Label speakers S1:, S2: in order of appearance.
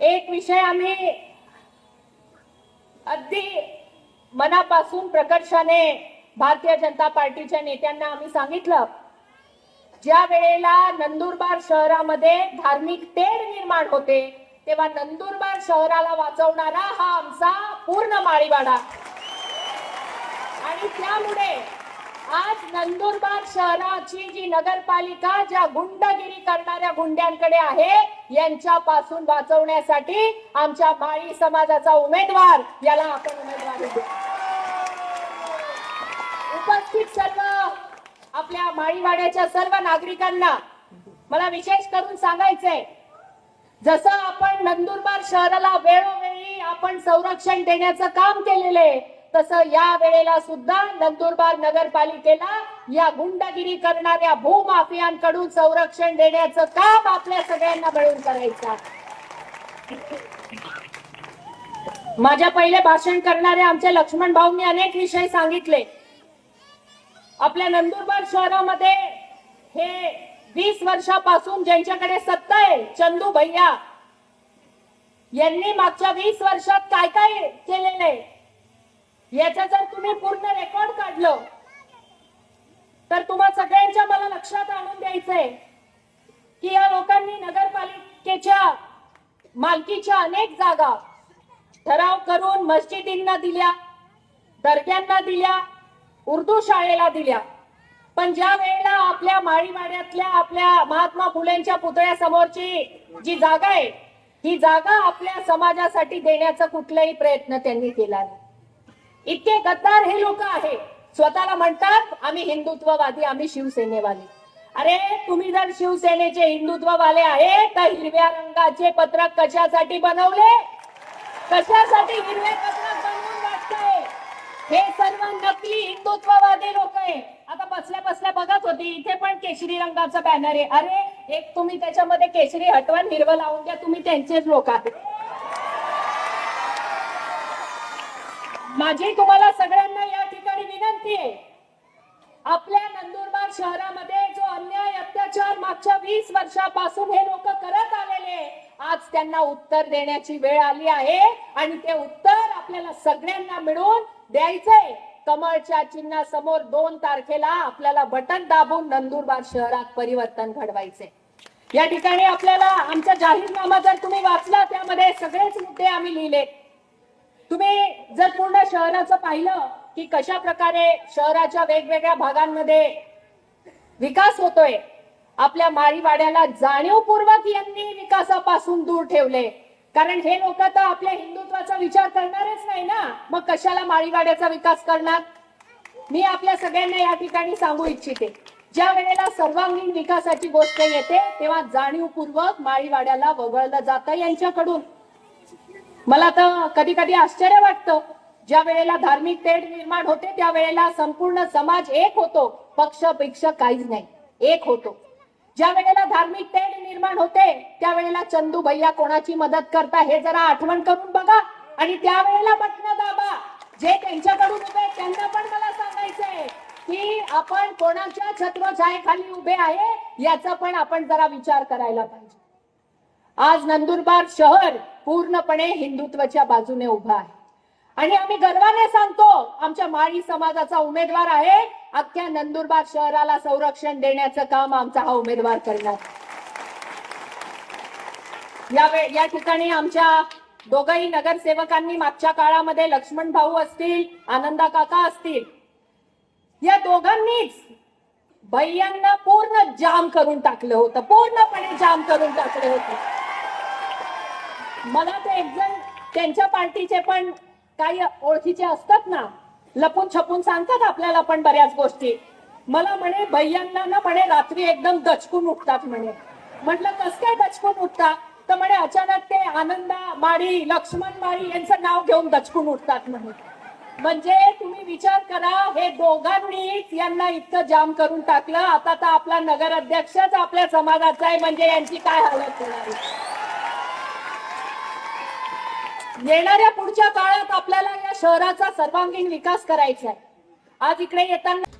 S1: एक विषय आम्ही अगदी मनापासून प्रकर्षाने भारतीय जनता पार्टीच्या नेत्यांना आम्ही सांगितलं. ज्या वेळेला नंदुरबार शहरामध्ये धार्मिक तेढ निर्माण होते तेव्हा नंदुरबार शहराला वाचवणारा हा आमचा पूर्ण माळीवाडा. आणि त्यामुळे आज नंदुरबार शहराची जी नगरपालिका ज्या गुंडगिरी करणाऱ्या गुंड्यांकडे आहे यांच्यापासून वाचवण्यासाठी आमच्या माळी समाजाचा उमेदवार याला आपण उमेदवारी देऊ उपस्थित सर्व आपल्या माळीवाड्याच्या सर्व नागरिकांना मला विशेष करून सांगायचंय जसं आपण नंदुरबार शहराला वेळोवेळी आपण संरक्षण देण्याचं काम केलेलं आहे तसं या वेळेला सुद्धा नंदुरबार नगरपालिकेला या गुंडगिरी करणाऱ्या भूमाफियांकडून संरक्षण देण्याचं काम आपल्या सगळ्यांना मिळून करायचं माझ्या पहिले भाषण करणाऱ्या आमच्या लक्ष्मण भाऊंनी अनेक विषय सांगितले. आपल्या नंदुरबार शहरामध्ये हे वीस वर्षापासून ज्यांच्याकडे सत्ता आहे चंदू भैया यांनी मागच्या वीस वर्षात काय काय केलेलं आहे? याचं जर तुम्ही पूर्ण रेकॉर्ड काढलं तर तुम्हा सगळ्यांच्या मला लक्षात आणून द्यायचंय की या लोकांनी नगरपालिकेच्या मालकीच्या अनेक जागा ठराव करून मस्जिदींना दिल्या दर्ग्यांना दिल्या उर्दू शाळेला दिल्या. पण ज्या वेळेला आपल्या माळीवाड्यातल्या आपल्या महात्मा फुलेंच्या पुतळ्यासमोरची जी जागा आहे ही जागा आपल्या समाजासाठी देण्याचा कुठलाही प्रयत्न त्यांनी केला नाही. इतके गद्दार हे लोक आहे. स्वतःला म्हणतात आम्ही हिंदुत्ववादी आम्ही शिवसेनेवाले. अरे तुम्ही जर शिवसेनेचे हिंदुत्ववाले आहे तर हिरव्या रंगाचे पत्रक कशासाठी बनवले? कशासाठी हिरवे पत्रक बनवून वाटतंय हे सर्व नकली हिंदुत्ववादी लोक आहे. आता बसल्या बसल्या बघत होती इथे पण केशरी रंगाचा बॅनर आहे. अरे एक तुम्ही त्याच्यामध्ये केशरी हटवा हिरवं लावून द्या तुम्ही त्यांचेच लोक आहेत. माझी तुम्हाला सगळ्यांना या ठिकाणी विनंती आहे. आपल्या नंदुरबार शहरामध्ये जो अन्याय अत्याचार मागच्या वीस वर्षापासून हे लोक करत आलेले आज त्यांना उत्तर देण्याची वेळ आली आहे आणि ते उत्तर आपल्याला सगळ्यांना मिळून द्यायचंय. कमळच्या चिन्हासमोर दोन तारखेला आपल्याला बटन दाबून नंदुरबार शहरात परिवर्तन घडवायचे या ठिकाणी आपल्याला आमचा जाहीरनामा जर तुम्ही वाचला त्यामध्ये सगळेच मुद्दे आम्ही लिहिले. तुम्ही जर पूर्ण शहराचं पाहिलं की कशा प्रकारे शहराच्या वेगवेगळ्या भागांमध्ये विकास होतोय आपल्या माळीवाड्याला जाणीवपूर्वक यांनी विकासापासून दूर ठेवले. कारण हे लोक तर आपल्या हिंदुत्वाचा विचार करणारच नाही ना? मग कशाला माळीवाड्याचा विकास करणार? मी आपल्या सगळ्यांना या ठिकाणी सांगू इच्छिते. ज्या वेळेला सर्वांगीण विकासाची गोष्ट येते तेव्हा जाणीवपूर्वक माळीवाड्याला वगळलं जातं यांच्याकडून. मला तर कधी कधी आश्चर्य वाटतं. ज्या वेळेला धार्मिक तेढ निर्माण होते त्या वेळेला संपूर्ण समाज एक होतो. पक्ष पिक्ष काहीच नाही. एक होतो. ज्या वेळेला धार्मिक तेढ निर्माण होते त्यावेळेला चंदू भैया कोणाची मदत करता हे जरा आठवण करून बघा. आणि त्यावेळेला बटन दाबा. जे त्यांच्याकडून उभे त्यांना पण मला सांगायचंय की आपण कोणाच्या छत्रछायेखाली उभे आहे याचा पण आपण जरा विचार करायला पाहिजे. आज नंदुरबार शहर पूर्णपणे हिंदुत्वाच्या बाजूने उभा आहे. आणि आम्ही गर्वाने सांगतो आमच्या माळी समाजाचा उमेदवार आहे. अख्ख्या नंदुरबार शहराला संरक्षण देण्याचं काम आमचा हा उमेदवार करणार. या या ठिकाणी आमच्या दोघही नगरसेवकांनी मागच्या काळामध्ये लक्ष्मण भाऊ असतील आनंदा काका असतील या दोघांनीच भैयांना पूर्ण जाम करून टाकलं होतं. पूर्णपणे जाम करून टाकलं होतं. मला ते एक जण त्यांच्या पार्टीचे पण काही ओळखीचे असतात ना लपून छपून सांगतात आपल्याला पण बऱ्याच गोष्टी. मला म्हणे भैयांना ना म्हणे रात्री एकदम दचकून उठतात म्हणे. म्हटलं कस काय दचकून उठतात तर म्हणे अचानक ते आनंदा माळी लक्ष्मण माळी यांचं नाव घेऊन दचकून उठतात म्हणे. म्हणजे तुम्ही विचार करा हे दोघांनी यांना इतकं जाम करून टाकलं. आता तर आपला नगर अध्यक्षच आपल्या समाजाचा आहे म्हणजे यांची काय हालत होणार आहे? येणाऱ्या पुढच्या काळात आपल्याला या शहराचा सर्वांगीण विकास करायचा आहे. आज इकडे येताना